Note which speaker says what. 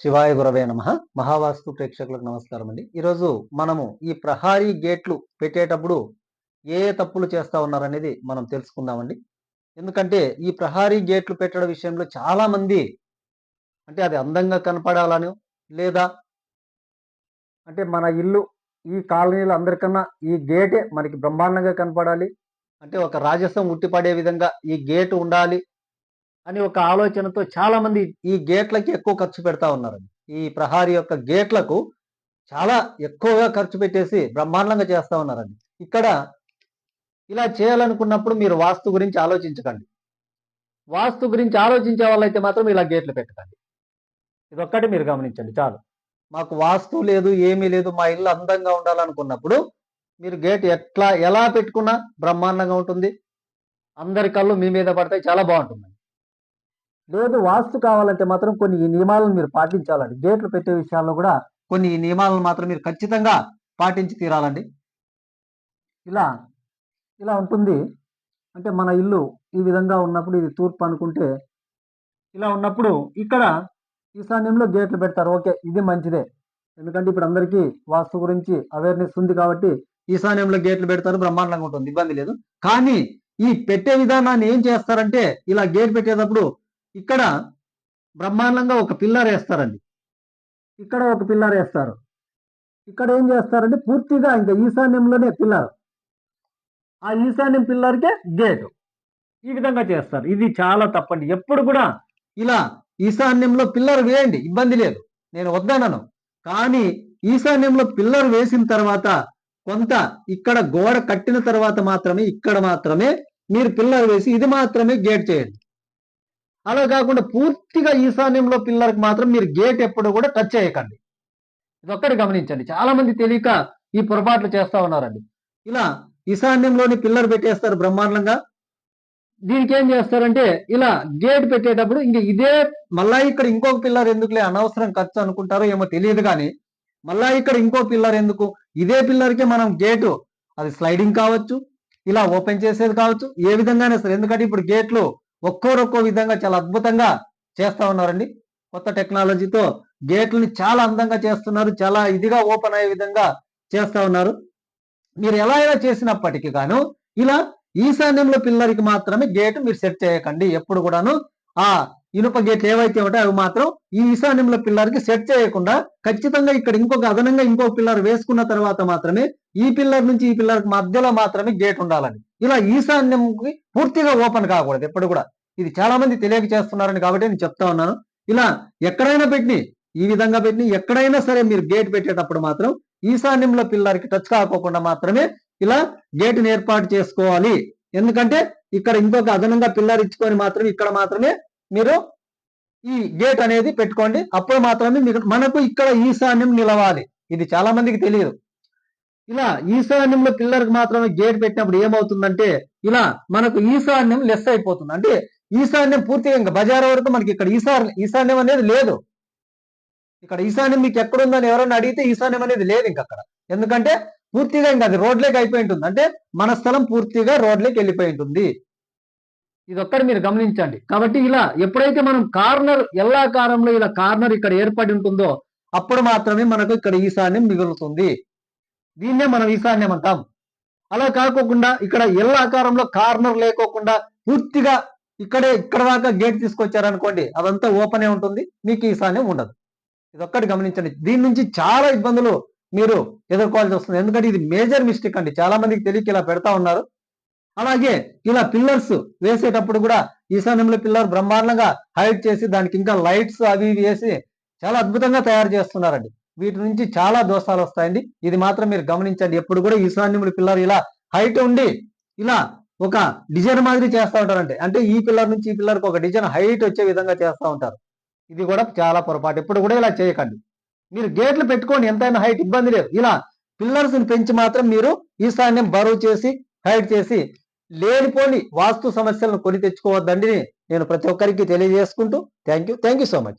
Speaker 1: శివాయ గురవే నమ. మహావాస్తు ప్రేక్షకులకు నమస్కారం అండి. ఈరోజు మనము ఈ ప్రహారీ గేట్లు పెట్టేటప్పుడు ఏ తప్పులు చేస్తా ఉన్నారనేది మనం తెలుసుకుందామండి. ఎందుకంటే ఈ ప్రహారీ గేట్లు పెట్టడం విషయంలో చాలా మంది అంటే అది అందంగా కనపడాలని లేదా అంటే మన ఇల్లు ఈ కాలనీలో అందరికన్నా ఈ గేటే మనకి బ్రహ్మాండంగా కనపడాలి. అంటే ఒక రాజసం ఉట్టిపడే విధంగా ఈ గేటు ఉండాలి. అని ఒక ఆలోచనతో చాలా మంది ఈ గేట్లకి ఎక్కువ ఖర్చు పెడతా ఉన్నారండి ఈ ప్రహారీ యొక్క గేట్లకు చాలా ఎక్కువగా ఖర్చు పెట్టేసి బ్రహ్మాండంగా చేస్తా ఉన్నారండి. ఇక్కడ ఇలా చేయాలనుకున్నప్పుడు మీరు వాస్తు గురించి ఆలోచించకండి. వాస్తు గురించి ఆలోచించే వాళ్ళైతే మాత్రం ఇలా గేట్లు పెట్టకండి. ఇదొక్కటి మీరు గమనించండి చాలు. మాకు వాస్తు లేదు ఏమీ లేదు మా ఇల్లు అందంగా ఉండాలనుకున్నప్పుడు మీరు గేట్ ఎట్లా ఎలా పెట్టుకున్నా బ్రహ్మాండంగా ఉంటుంది. అందరి కళ్ళు మీ మీద పడతాయి చాలా బాగుంటుంది. లేదు వాస్తు కావాలంటే మాత్రం కొన్ని ఈ నియమాలను మీరు పాటించాలండి. గేట్లు పెట్టే విషయాల్లో కూడా కొన్ని ఈ నియమాలను మాత్రం మీరు ఖచ్చితంగా పాటించి తీరాలండి. ఇలా ఇలా ఉంటుంది. అంటే మన ఇల్లు ఈ విధంగా ఉన్నప్పుడు ఇది తూర్పు అనుకుంటే ఇలా ఉన్నప్పుడు ఇక్కడ ఈశాన్యంలో గేట్లు పెడతారు. ఓకే ఇది మంచిదే. ఎందుకంటే ఇప్పుడు అందరికీ వాస్తు గురించి అవేర్నెస్ ఉంది కాబట్టి ఈశాన్యంలో గేట్లు పెడతారు బ్రహ్మాండంగా ఉంటుంది. ఇబ్బంది లేదు. కానీ ఈ పెట్టే విధానాన్ని ఏం చేస్తారంటే ఇలా గేట్ పెట్టేటప్పుడు ఇక్కడ బ్రహ్మాండంగా ఒక పిల్లర్ వేస్తారండి. ఇక్కడ ఒక పిల్లర్ వేస్తారు. ఇక్కడ ఏం చేస్తారంటే పూర్తిగా ఇంకా ఈశాన్యంలోనే పిల్లర్. ఆ ఈశాన్యం పిల్లర్కే గేట్. ఈ విధంగా చేస్తారు. ఇది చాలా తప్పండి. ఎప్పుడు కూడా ఇలా ఈశాన్యంలో పిల్లర్ వేయండి. ఇబ్బంది లేదు. నేను వద్దనను. కానీ ఈశాన్యంలో పిల్లర్ వేసిన తర్వాత కొంత ఇక్కడ గోడ కట్టిన తర్వాత మాత్రమే ఇక్కడ మాత్రమే మీరు పిల్లర్ వేసి ఇది మాత్రమే గేట్ చేయండి. అలా కాకుండా పూర్తిగా ఈశాన్యంలో పిల్లర్కి మాత్రం మీరు గేట్ ఎప్పుడు కూడా టచ్ చేయకండి. ఇది ఒక్కటి గమనించండి. చాలా మంది తెలియక ఈ పొరపాట్లు చేస్తా ఉన్నారండి. ఇలా ఈశాన్యంలోని పిల్లర్ పెట్టేస్తారు బ్రహ్మాండంగా. దీనికి ఏం చేస్తారంటే ఇలా గేట్ పెట్టేటప్పుడు ఇంక ఇదే మళ్ళా ఇక్కడ ఇంకొక పిల్లర్ ఎందుకులే అనవసరం ఖర్చు అనుకుంటారో ఏమో తెలియదు కానీ మళ్ళా ఇక్కడ ఇంకో పిల్లర్ ఎందుకు? ఇదే పిల్లర్కే మనం గేటు అది స్లైడింగ్ కావచ్చు ఇలా ఓపెన్ చేసేది కావచ్చు ఏ విధంగానే సరే. ఎందుకంటే ఇప్పుడు గేట్లు ఒక్కోరొక్కో విధంగా చాలా అద్భుతంగా చేస్తా ఉన్నారండి. కొత్త టెక్నాలజీతో గేట్లని చాలా అందంగా చేస్తున్నారు. చాలా ఇదిగా ఓపెన్ అయ్యే విధంగా చేస్తా ఉన్నారు. మీరు ఎలా అయినా చేసినప్పటికీ గాను ఇలా ఈశాన్యంలో పిల్లర్కి మాత్రమే గేట్ మీరు సెట్ చేయకండి. ఎప్పుడు కూడాను ఆ ఇనుప గేట్లు ఏవైతే ఉంటాయో అవి మాత్రం ఈ ఈశాన్యంలో పిల్లర్కి సెట్ చేయకుండా ఖచ్చితంగా ఇక్కడ ఇంకొక అదనంగా ఇంకొక పిల్లర్ వేసుకున్న తర్వాత మాత్రమే ఈ పిల్లర్ నుంచి ఈ పిల్లర్కి మధ్యలో మాత్రమే గేట్ ఉండాలని ఇలా ఈశాన్యంకి పూర్తిగా ఓపెన్ కాకూడదు ఎప్పుడు కూడా. ఇది చాలా మంది తెలియక చేస్తున్నారని కాబట్టి నేను చెప్తా ఉన్నాను. ఇలా ఎక్కడైనా పెట్టి ఈ విధంగా పెట్టి ఎక్కడైనా సరే మీరు గేట్ పెట్టేటప్పుడు మాత్రం ఈశాన్యంలో పిల్లర్కి టచ్ కాకోకుండా మాత్రమే ఇలా గేటుని ఏర్పాటు చేసుకోవాలి. ఎందుకంటే ఇక్కడ ఇంకొక అదనంగా పిల్లర్ ఇచ్చుకొని మాత్రమే ఇక్కడ మాత్రమే మీరు ఈ గేట్ అనేది పెట్టుకోండి. అప్పుడు మాత్రమే మీకు మనకు ఇక్కడ ఈశాన్యం నిలవాలి. ఇది చాలా మందికి తెలియదు. ఇలా ఈశాన్యంలో పిల్లర్కి మాత్రమే గేట్ పెట్టినప్పుడు ఏమవుతుందంటే ఇలా మనకు ఈశాన్యం లెస్ అయిపోతుంది. అంటే ఈశాన్యం పూర్తిగా ఇంకా బజార్ వరకు మనకి ఇక్కడ ఈశాన్యం ఈశాన్యం అనేది లేదు. ఇక్కడ ఈశాన్యం మీకు ఎక్కడుందని ఎవరైనా అడిగితే ఈశాన్యం అనేది లేదు ఇంక అక్కడ. ఎందుకంటే పూర్తిగా ఇంకా అది రోడ్లోకి అయిపోయి ఉంటుంది. అంటే మన స్థలం పూర్తిగా రోడ్లోకి వెళ్ళిపోయి ఉంటుంది. ఇది ఒక్కటి మీరు గమనించండి. కాబట్టి ఇలా ఎప్పుడైతే మనం కార్నర్ ఎల్లాకారంలో ఇలా కార్నర్ ఇక్కడ ఏర్పడి ఉంటుందో అప్పుడు మాత్రమే మనకు ఇక్కడ ఈశాన్యం మిగులుతుంది. దీన్నే మనం ఈశాన్యం అంటాం. అలా కాకోకుండా ఇక్కడ ఎల్ల ఆకారంలో కార్నర్ లేకోకుండా పూర్తిగా ఇక్కడే ఇక్కడ దాకా గేట్ తీసుకొచ్చారనుకోండి అదంతా ఓపెనే ఉంటుంది మీకు ఈశాన్యం ఉండదు. ఇది ఒక్కటి గమనించండి. దీని నుంచి చాలా ఇబ్బందులు మీరు ఎదుర్కోవాల్సి వస్తుంది. ఎందుకంటే ఇది మేజర్ మిస్టేక్ అండి. చాలా మందికి తెలియక ఇలా పెడతా ఉన్నారు. అలాగే ఇలా పిల్లర్స్ వేసేటప్పుడు కూడా ఈశాన్యంలో పిల్లర్ బ్రహ్మాండంగా హైట్ చేసి దానికి ఇంకా లైట్స్ అవి ఇవి వేసి చాలా అద్భుతంగా తయారు చేస్తున్నారండి. వీటి నుంచి చాలా దోషాలు వస్తాయండి. ఇది మాత్రం మీరు గమనించండి. ఎప్పుడు కూడా ఈశాన్యముడి పిల్లలు ఇలా హైట్ ఉండి ఇలా ఒక డిజైన్ మాదిరి చేస్తూ ఉంటారంటే అంటే ఈ పిల్లర్ నుంచి ఈ పిల్లర్కి ఒక డిజైన్ హైట్ వచ్చే విధంగా చేస్తూ ఉంటారు. ఇది కూడా చాలా పొరపాటు. ఎప్పుడు కూడా ఇలా చేయకండి. మీరు గేట్లు పెట్టుకోండి. ఎంతైనా హైట్ ఇబ్బంది లేదు. ఇలా పిల్లర్స్ పెంచి మాత్రం మీరు ఈశాన్యం బరువు చేసి హైట్ చేసి లేనిపోని వాస్తు సమస్యలను కొని తెచ్చుకోవద్దండి. నేను ప్రతి ఒక్కరికి తెలియజేసుకుంటూ thank you. Thank you so much.